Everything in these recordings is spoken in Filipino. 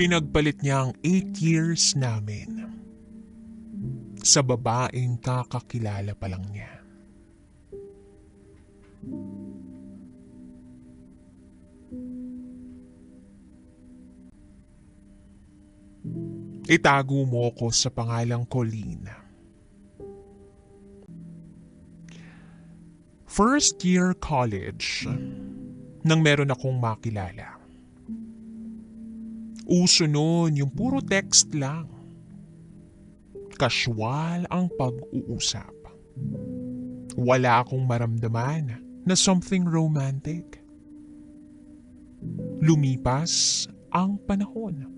Pinagpalit niya ang 8 years namin sa babaeng kakakilala pa lang niya. Itago mo ko sa pangalang Colleen. First year college nang meron akong makilala. Uso noon yung puro text lang. Casual ang pag-uusap. Wala akong maramdaman na something romantic. Lumipas ang panahon.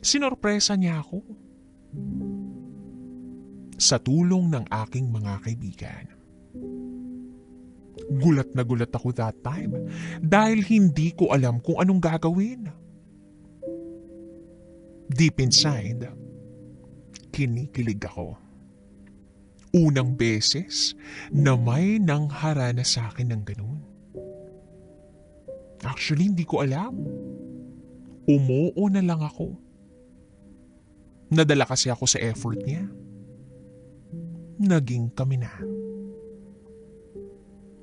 Sinorpresa niya ako. Sa tulong ng aking mga kaibigan. Gulat na gulat ako that time dahil hindi ko alam kung anong gagawin. Deep inside, kinikilig ako. Unang beses na may nangharana sa akin ng ganun. Actually, hindi ko alam. Umuo na lang ako. Nadala kasi ako sa effort niya. Naging kami na.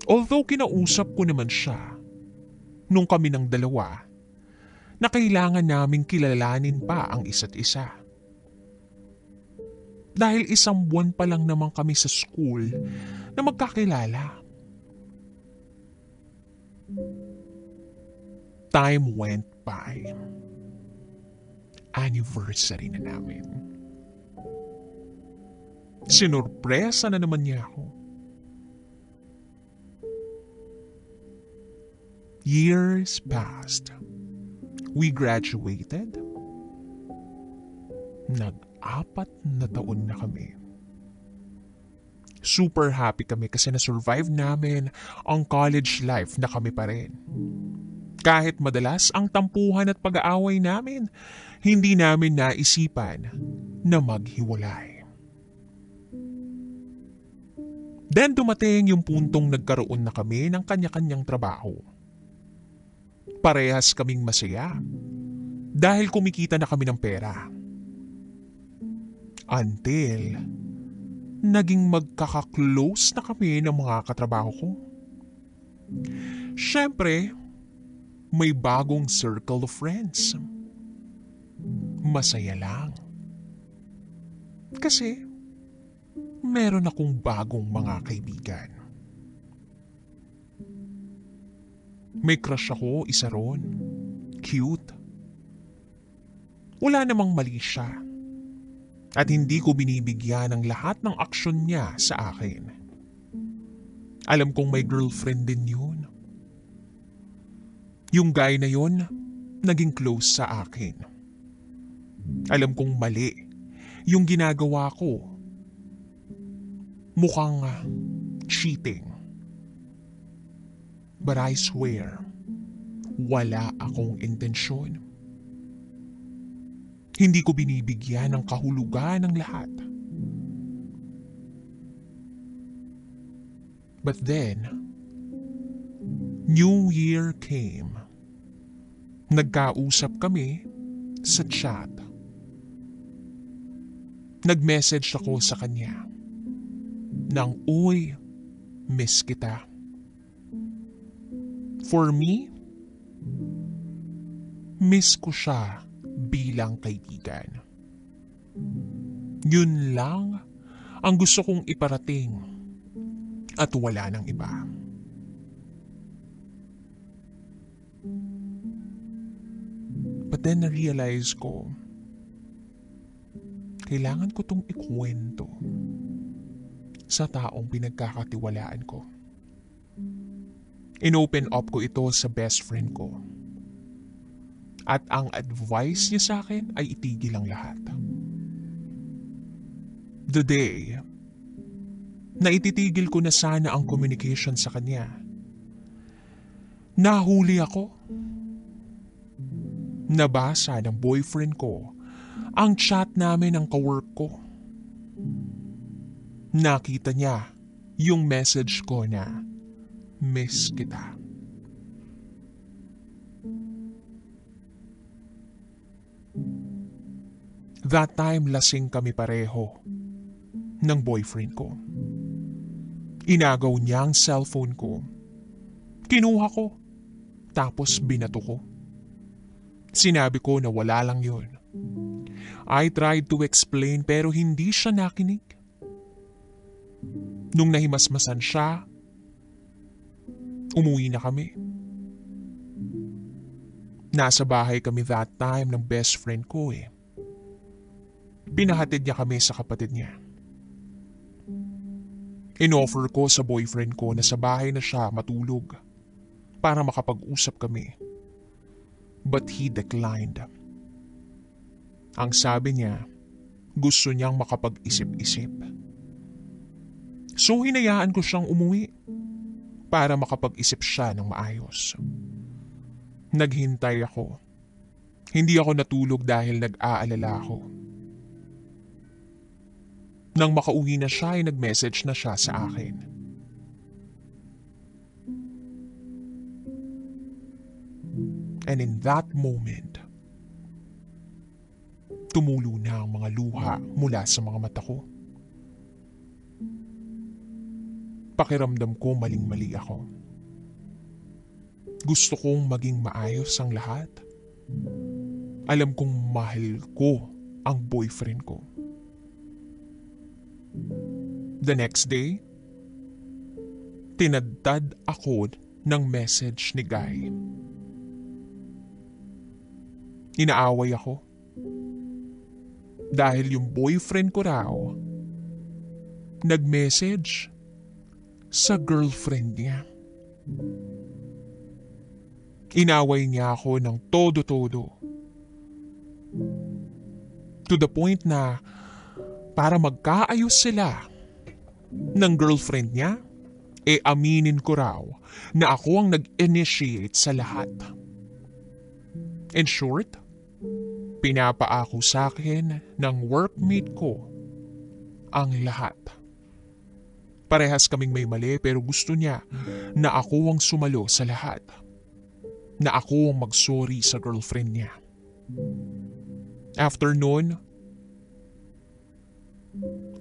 Although kinausap ko naman siya, nung kami ng dalawa, na kailangan naming kilalanin pa ang isa't isa. Dahil isang buwan pa lang naman kami sa school na magkakilala. Time went by. Anniversary na namin. Sinurpresa na naman niya ako. Years passed we graduated. Nag-apat na taon na kami. Super happy kami kasi na-survive namin ang college life na kami pa rin. Kahit madalas ang tampuhan at pag-aaway namin, hindi namin naisipan na maghiwalay. Then dumating yung puntong nagkaroon na kami ng kanya-kanyang trabaho parehas kaming masaya dahil kumikita na kami ng pera. Until naging magkaka-close na kami ng mga katrabaho ko. Siyempre, may bagong circle of friends. Masaya lang. Kasi, meron akong bagong mga kaibigan. May crush ako, isa ron. Cute. Wala namang mali siya. At hindi ko binibigyan ng lahat ng aksyon niya sa akin. Alam kong may girlfriend din yun. Yung guy na yun, naging close sa akin. Alam kong mali yung ginagawa ko. Mukhang cheating. But I swear, wala akong intensyon. Hindi ko binibigyan ng kahulugan ng lahat. But then, New Year came. Nagkausap kami sa chat. Nag-message ako sa kanya nang, Uy, miss kita. For me, miss ko siya bilang kaibigan. Yun lang ang gusto kong iparating at wala nang iba. But then na-realize ko, kailangan ko tong ikwento sa taong pinagkakatiwalaan ko. Inopen up ko ito sa best friend ko. At ang advice niya sa akin ay itigil ang lahat. The day na ititigil ko na sana ang communication sa kanya, nahuli ako. Nabasa ng boyfriend ko ang chat namin ng kawork ko. Nakita niya yung message ko na miss kita. That time lasing kami pareho ng boyfriend ko. Inagaw niya ang cellphone ko. Kinuha ko. Tapos binato ko. Sinabi ko na wala lang yun. I tried to explain pero hindi siya nakinig. Nung nahimasmasan siya, umuwi na kami. Nasa bahay kami that time ng best friend ko eh. Pinahatid niya kami sa kapatid niya. Inoffer ko sa boyfriend ko na sa bahay na siya matulog para makapag-usap kami. But he declined. Ang sabi niya, gusto niyang makapag-isip-isip. So hinayaan ko siyang umuwi para makapag-isip siya ng maayos. Naghintay ako. Hindi ako natulog dahil nag-aalala ako. Nang makauwi na siya ay nag-message na siya sa akin. And in that moment, tumulo na ang mga luha mula sa mga mata ko. Pakiramdam ko maling-mali ako. Gusto kong maging maayos ang lahat. Alam kong mahal ko ang boyfriend ko. The next day, tinadtad ako ng message ni Guy. Inaaway ako. Dahil yung boyfriend ko raw, nag-message sa girlfriend niya. Inaway niya ako ng todo-todo. To the point na para magkaayos sila ng girlfriend niya, e aminin ko raw na ako ang nag-initiate sa lahat. In short, pinapaako sa akin ng workmate ko ang lahat. Parehas kaming may mali pero gusto niya na ako ang sumalo sa lahat. Na ako ang magsorry sa girlfriend niya. After noon,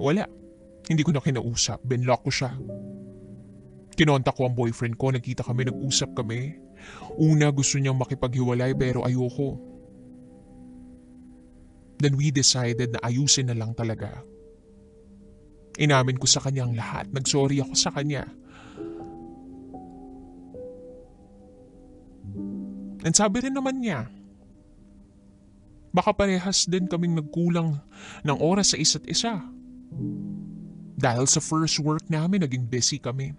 wala. Hindi ko na kinausap. Binlock ko siya. Kinontak ko ang boyfriend ko. Nagkita kami, nag-usap kami. Una gusto niyang makipaghiwalay pero ayoko. Then we decided na ayusin na lang talaga. Inamin ko sa kanya ang lahat. Nagsorry ako sa kanya. And sabi rin naman niya, baka parehas din kaming nagkulang ng oras sa isa't isa. Dahil sa first work namin, naging busy kami.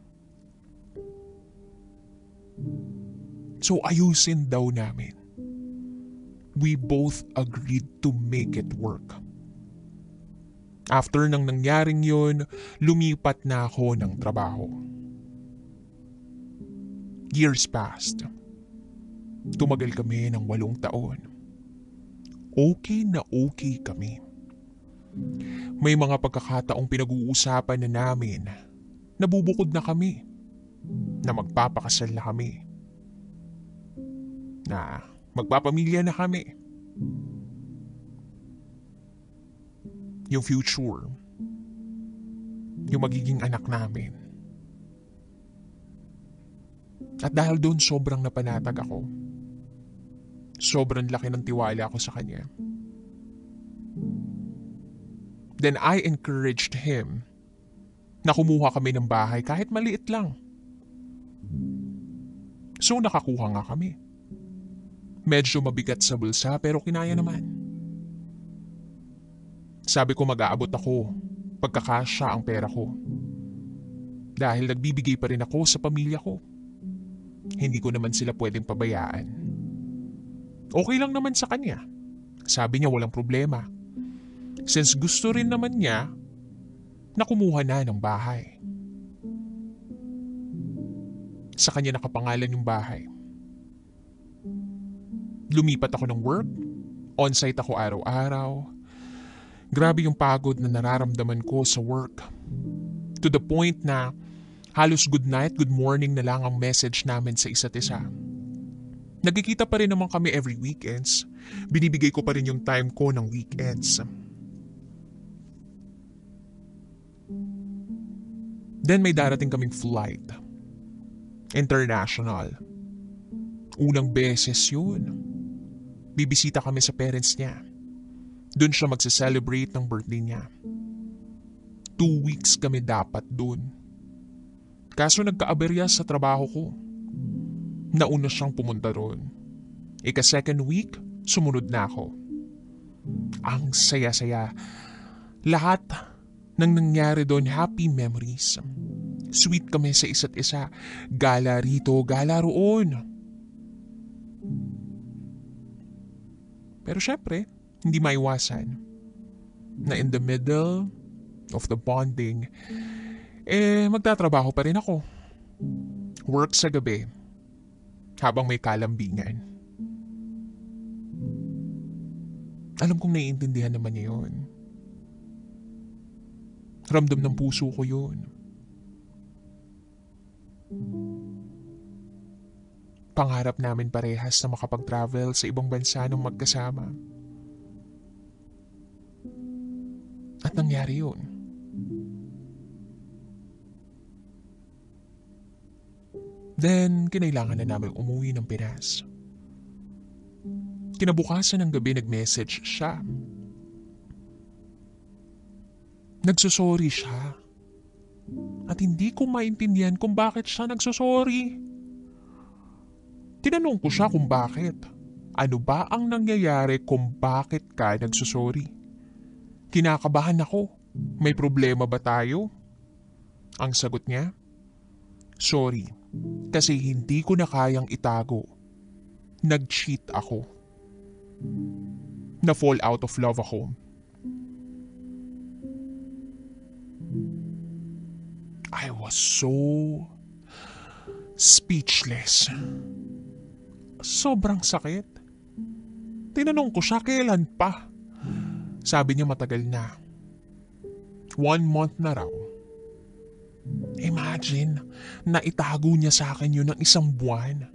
So ayusin daw namin. We both agreed to make it work. After nang nangyaring yun, lumipat na ako ng trabaho. Years passed. Tumagal kami ng walong taon. Okay na okay kami. May mga pagkakataong pinag-uusapan na namin nabubukod na kami na magpapakasal na kami na magpapamilya na kami yung future, yung magiging anak namin. At dahil doon sobrang napanatag ako. Sobrang laki ng tiwala ko sa kanya. Then I encouraged him na kumuha kami ng bahay kahit maliit lang. So nakakuha nga kami. Medyo mabigat sa bulsa pero kinaya naman. Sabi ko mag-aabot ako pagkakasya ang pera ko. Dahil nagbibigay pa rin ako sa pamilya ko. Hindi ko naman sila pwedeng pabayaan. Okay lang naman sa kanya. Sabi niya walang problema. Since gusto rin naman niya na kumuha na ng bahay. Sa kanya nakapangalan yung bahay. Lumipat ako ng work. On-site ako araw-araw Grabe yung pagod na nararamdaman ko sa work. To the point na halos good night, good morning na lang ang message namin sa isa't isa. Nagkikita pa rin naman kami every weekends. Binibigay ko pa rin yung time ko ng weekends. Then may darating kaming flight. International. Unang beses yun. Bibisita kami sa parents niya. Doon siya magse-celebrate ng birthday niya. Two weeks kami dapat doon. Kaso nagkaaberya sa trabaho ko. Nauna siyang pumunta roon. Ika second week, sumunod na ako. Ang saya-saya. Lahat ng nangyari doon, happy memories. Sweet kami sa isa't isa. Gala rito, gala roon. Pero syempre, hindi maiwasan na in the middle of the bonding, eh magtatrabaho pa rin ako. Work sa gabi habang may kalambingan. Alam kong naiintindihan naman niya yun. Ramdam ng puso ko yun. Pangarap namin parehas na makapag-travel sa ibang bansa ng magkasama. At nangyari yun. Then, kinailangan na namin umuwi ng Pinas. Kinabukasan ng gabi nag-message siya. Nagsusorry siya. At hindi ko maintindihan kung bakit siya nagsusorry. Tinanong ko siya kung bakit. Ano ba ang nangyayari kung bakit ka nagsusorry? Kinakabahan ako. May problema ba tayo? Ang sagot niya, Sorry, kasi hindi ko na kayang itago. Nag-cheat ako. Na-fall out of love ako. I was so speechless. Sobrang sakit. Tinanong ko siya kailan pa. Sabi niya matagal na. One month na raw. Imagine, na itago niya sa akin yun ng isang buwan.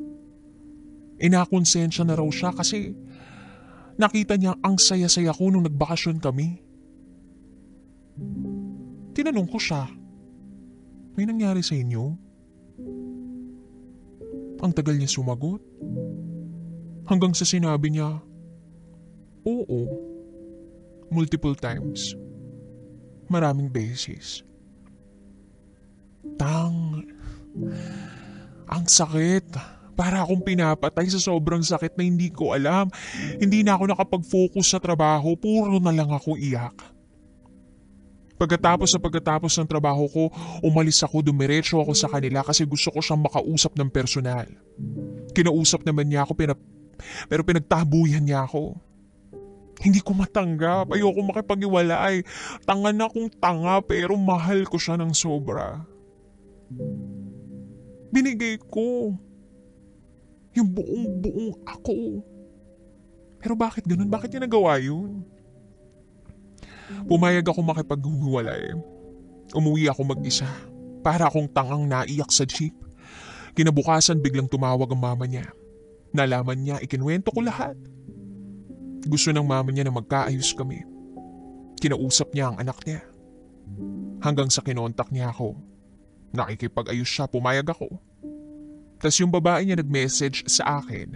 Inakonsensya na raw siya kasi nakita niya ang saya-saya ko nung nagbakasyon kami. Tinanong ko siya, may nangyari sa inyo? Ang tagal niya sumagot. Hanggang sa sinabi niya, Oo. Multiple times. Maraming beses. Tang. Ang sakit. Para akong pinapatay sa sobrang sakit na hindi ko alam. Hindi na ako nakapag-focus sa trabaho. Puro na lang ako iyak. Pagkatapos sa pagkatapos ng trabaho ko, umalis ako, dumiretso ako sa kanila kasi gusto ko siyang makausap ng personal. Kinausap naman niya ako, pinap pero pinagtabuyan niya ako. Hindi ko matanggap. Ayoko makipag-iwalay. Tanga na akong tanga pero mahal ko siya ng sobra. Binigay ko. Yung buong-buong ako. Pero bakit ganun? Bakit niya nagawa yun? Pumayag ako makipaghuhiwalay. Umuwi ako mag-isa. Para akong tangang naiyak sa jeep. Kinabukasan biglang tumawag ang mama niya. Nalaman niya, ikinwento ko lahat. Gusto ng mama niya na magkaayos kami. Kinausap niya ang anak niya. Hanggang sa kinontak niya ako Nakikipag-ayos siya, pumayag ako. Tapos yung babae niya nag-message sa akin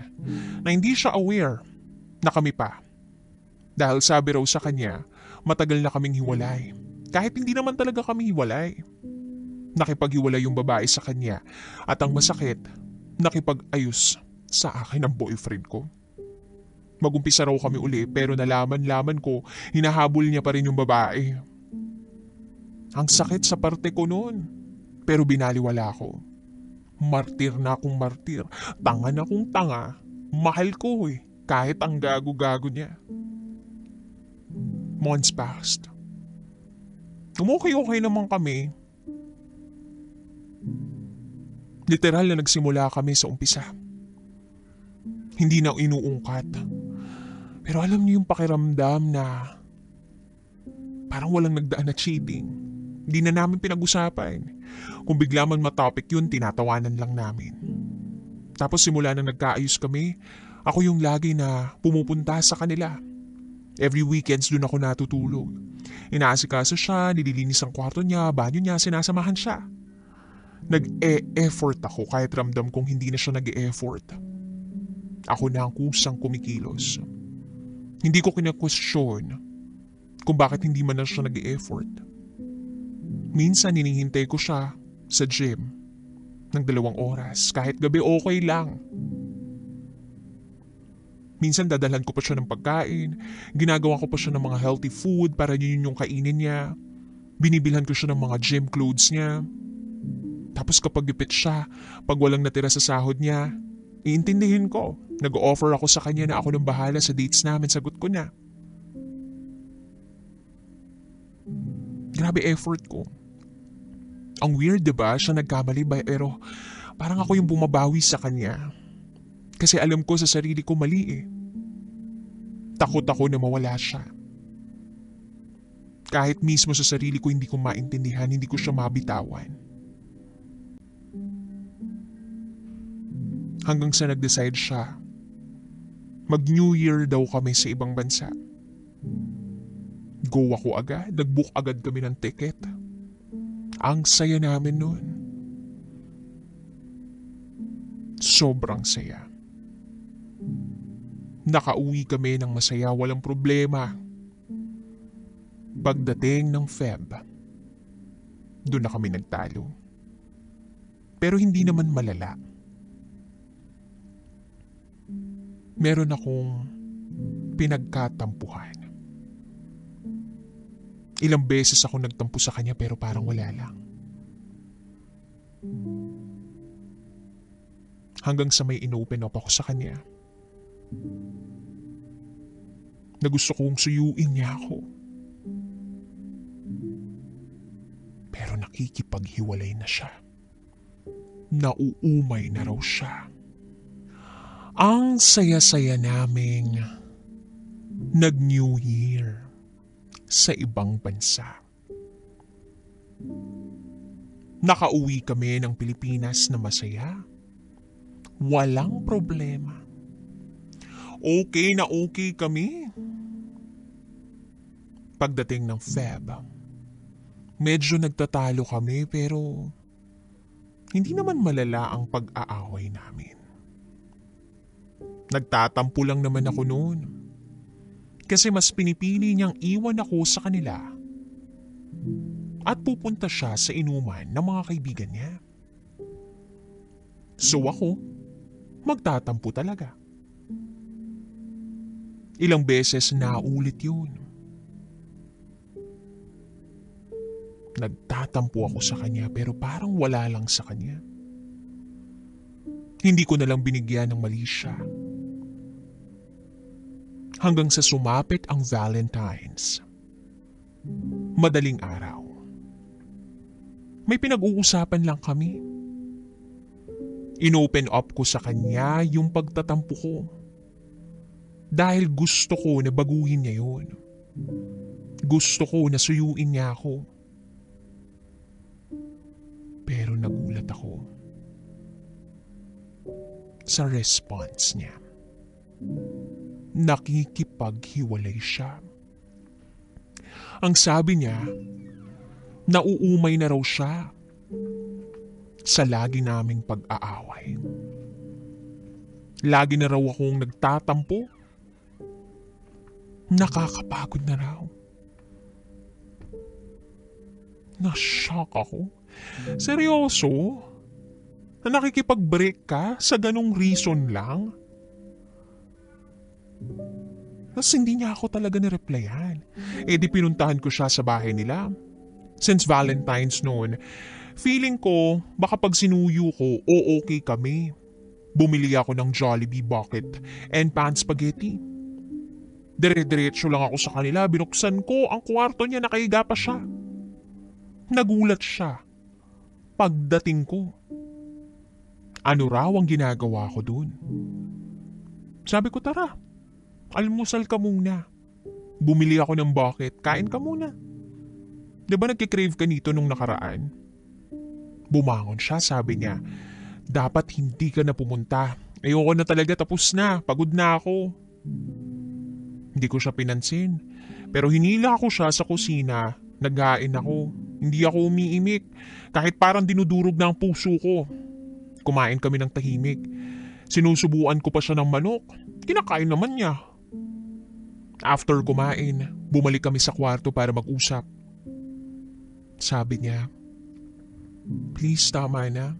na hindi siya aware na kami pa. Dahil sabi raw sa kanya, matagal na kaming hiwalay. Kahit hindi naman talaga kami hiwalay. Nakipaghiwalay yung babae sa kanya at ang masakit, nakipag-ayos sa akin ang boyfriend ko. Magumpisa raw kami uli pero nalaman-laman ko, hinahabol niya pa rin yung babae. Ang sakit sa parte ko noon. Pero binaliwala ko. Martir na akong martir. Tanga na akong tanga. Mahal ko eh. Kahit ang gago-gago niya. Months passed. Umukay-okay naman kami. Literal na nagsimula kami sa umpisa. Hindi na inuungkat. Pero alam niyo yung pakiramdam na parang walang nagdaan na cheating. Hindi na namin pinag-usapan. Kung bigla man matopic yun, tinatawanan lang namin. Tapos simula nang nagkaayos kami, ako yung lagi na pumupunta sa kanila. Every weekends doon ako natutulog. Inaasikaso siya, nililinis ang kwarto niya, banyo niya, sinasamahan siya. Nag-e-effort ako kahit ramdam kong hindi na siya nag-e-effort. Ako na ang kusang kumikilos. Hindi ko kina-question kung bakit hindi man na siya nag-e-effort. Minsan hinihintay ko siya sa gym ng dalawang oras. Kahit gabi okay lang. Minsan dadalhan ko pa siya ng pagkain, ginagawa ko pa siya ng mga healthy food para yun yung kainin niya. Binibilhan ko siya ng mga gym clothes niya. Tapos kapag gipit siya, pag walang natira sa sahod niya, iintindihin ko. Nag-offer ako sa kanya na ako nang bahala sa dates namin, sagot ko na. Grabe effort ko. Ang weird, di ba? Siya nagkamali ba? Pero parang ako yung bumabawi sa kanya. Kasi alam ko sa sarili ko mali eh. Takot ako na mawala siya. Kahit mismo sa sarili ko hindi ko maintindihan, hindi ko siya mabitawan. Hanggang sa nag-decide siya, mag-New Year daw kami sa ibang bansa. Go ako agad, nag-book agad kami ng ticket. Ang saya namin noon. Sobrang saya. Nakauwi kami ng masaya, walang problema. Pagdating ng Feb, doon na kami nagtalo. Pero hindi naman malala. Meron akong pinagkatampuhan. Ilang beses ako nagtampo sa kanya pero parang wala lang. Hanggang sa may inopen up ako sa kanya. Na gusto kong suyuin niya ako. Pero nakikipaghiwalay na siya. Nauumay na raw siya. Ang saya-saya naming nag-New Year sa ibang bansa. Nakauwi kami ng Pilipinas na masaya. Walang problema. Okay na okay kami. Pagdating ng Feb, medyo nagtatalo kami pero hindi naman malala ang pag-aaway namin. Nagtatampo lang naman ako noon kasi mas pinipili niyang iwan ako sa kanila at pupunta siya sa inuman ng mga kaibigan niya. So ako, magtatampo talaga. Ilang beses na ulit yun. Nagtatampo ako sa kanya pero parang wala lang sa kanya. Hindi ko na lang binigyan ng mali siya. Hanggang sa sumapit ang Valentine's. Madaling araw. May pinag-uusapan lang kami. Inopen up ko sa kanya yung pagtatampo ko. Dahil gusto ko na baguhin niya yun. Gusto ko na suyuin niya ako. Pero nagulat ako sa response niya. Nakikipaghiwalay siya. Ang sabi niya, nauumay na raw siya sa lagi naming pag-aaway. Lagi na raw akong nagtatampo. Nakakapagod na raw. Na-shock ako. Seryoso? Na nakikipag-break ka sa ganong reason lang? Tapos hindi niya ako talaga nireplyan. Eh di pinuntahan ko siya sa bahay nila. Since Valentine's noon, feeling ko baka pag sinuyo ko o okay kami. Bumili ako ng Jollibee bucket and pan spaghetti. Dire-diretso lang ako sa kanila, binuksan ko ang kwarto niya, nakahiga pa siya. Nagulat siya. Pagdating ko. Ano raw ang ginagawa ko dun? Sabi ko, tara, almusal ka muna. Bumili ako ng bucket, kain ka muna. Di ba nagkikrave ka nito nung nakaraan? Bumangon siya, sabi niya, Dapat hindi ka na pumunta. Ayoko na talaga, tapos na. Pagod na ako. Hindi ko siya pinansin. Pero hinila ko siya sa kusina. Naghain ako. Hindi ako umiimik. Kahit parang dinudurog na ang puso ko. Kumain kami ng tahimik. Sinusubuan ko pa siya ng manok. Kinakain naman niya. After kumain, bumalik kami sa kwarto para mag-usap. Sabi niya, Please, tama na.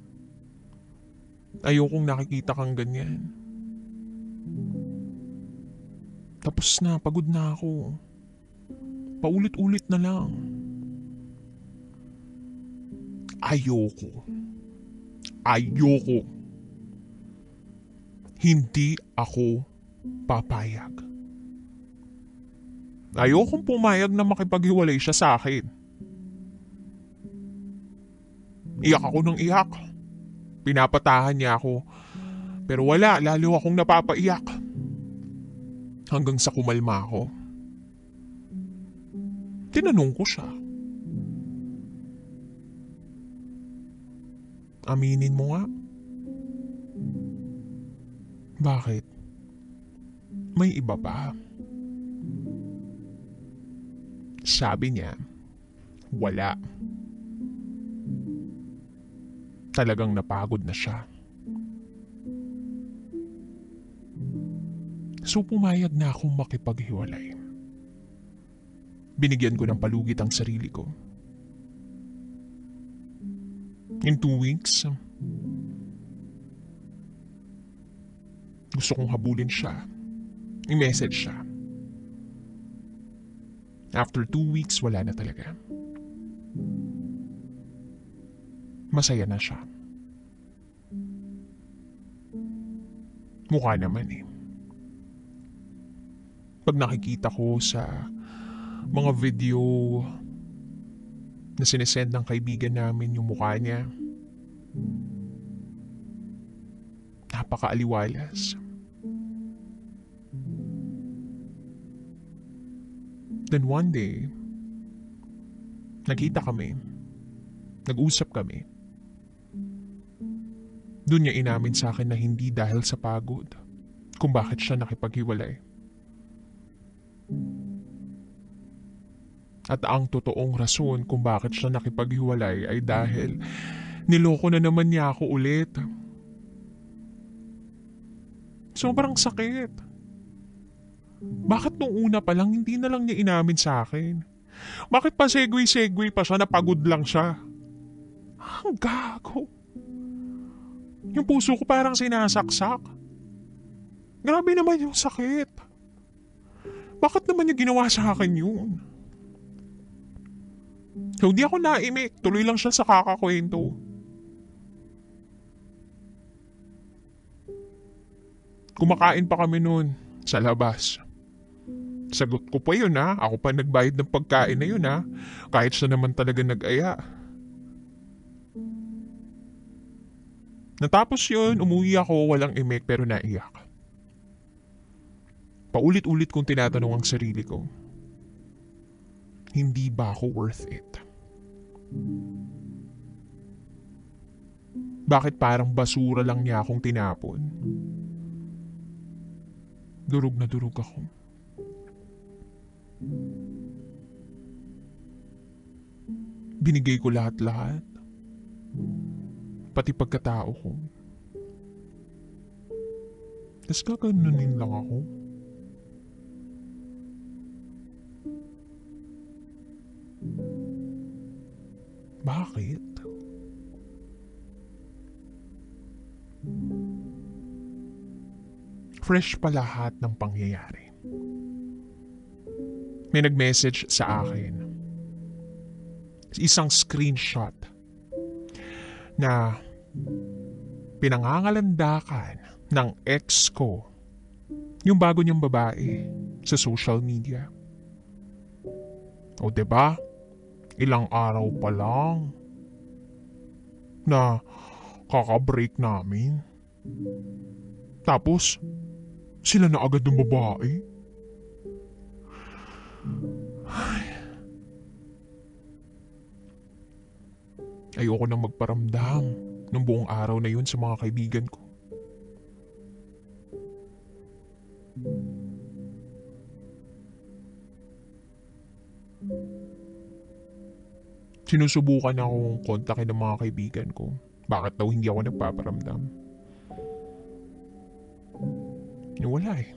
Ayokong nakikita kang ganyan. Tapos na, pagod na ako. Paulit-ulit na lang. Ayoko. Ayoko. Hindi ako papayag. Ayokong pumayag na makipaghiwalay siya sa akin. Iyak ako ng iyak. Pinapatahan niya ako. Pero wala, lalo akong napapaiyak. Hanggang sa kumalma ako. Tinanong ko siya. Aminin mo nga. Bakit? May iba pa. Sabi niya, wala. Talagang napagod na siya. So pumayag na akong makipaghiwalay. Binigyan ko ng palugit ang sarili ko. In two weeks, gusto kong habulin siya. I-message siya. After two weeks, wala na talaga. Masaya na siya. Mukha naman eh. Pag nakikita ko sa mga video na sinesend ng kaibigan namin yung mukha niya, napakaaliwalas. Then one day, nakita kami. Nag-usap kami. Doon niya inamin sa akin na hindi dahil sa pagod kung bakit siya nakipaghiwalay. At ang totoong rason kung bakit siya nakipaghiwalay ay dahil niloko na naman niya ako ulit. Sobrang sakit. Bakit nung una pa lang hindi na lang niya inamin sa akin? Bakit pa segway-segway pa siya na pagod lang siya? Ang gago. Yung puso ko parang sinasaksak. Grabe naman yung sakit. Bakit naman niya ginawa sa akin yun? So, ako naimik. Tuloy lang siya sa kakakwento. Kumakain pa kami noon sa labas. Sagot ko pa yun ha. Ako pa nagbayad ng pagkain na yun ha. Kahit siya naman talaga nag-aya. Natapos yun, umuwi ako, walang imik pero naiyak. Paulit-ulit kong tinatanong ang sarili ko, hindi ba ako worth it? Bakit parang basura lang niya akong tinapon? Durog na durog ako. Binigay ko lahat-lahat pati pagkatao ko. Tapos kaganunin lang ako. Bakit? Fresh pa lahat ng pangyayari. May nag-message sa akin. Isang screenshot na pinangangalandakan ng ex ko yung bago niyang babae sa social media. O ba? Diba? Ilang araw pa lang na kakabreak namin. Tapos, sila na agad ng babae. Ay. Ayoko nang magparamdam ng buong araw na yun sa mga kaibigan ko. Sinusubukan akong kontakin ng mga kaibigan ko. Bakit daw hindi ako nagpaparamdam? Wala eh.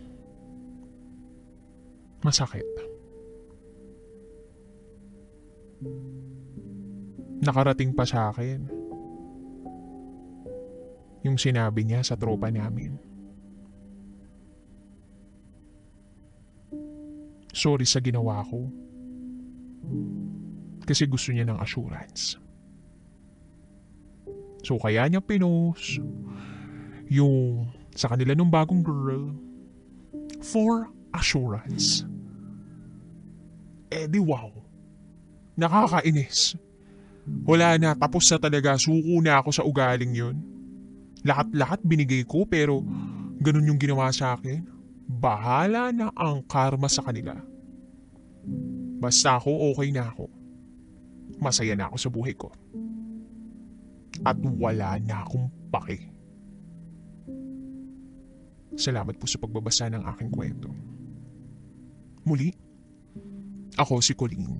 Masakit. Nakarating pa sa akin. Yung sinabi niya sa tropa namin. Sorry sa ginawa ko. Kasi gusto niya ng assurance. So kaya niya pinost yung sa kanila nung bagong girl for assurance. Eh di wow. Nakakainis. Wala na, tapos na talaga. Suko na ako sa ugaling yun. Lahat-lahat binigay ko pero ganun yung ginawa sa akin. Bahala na ang karma sa kanila. Basta ako, okay na ako. Masaya na ako sa buhay ko. At wala na akong pake. Salamat po sa pagbabasa ng aking kwento. Muli, ako si Colleen.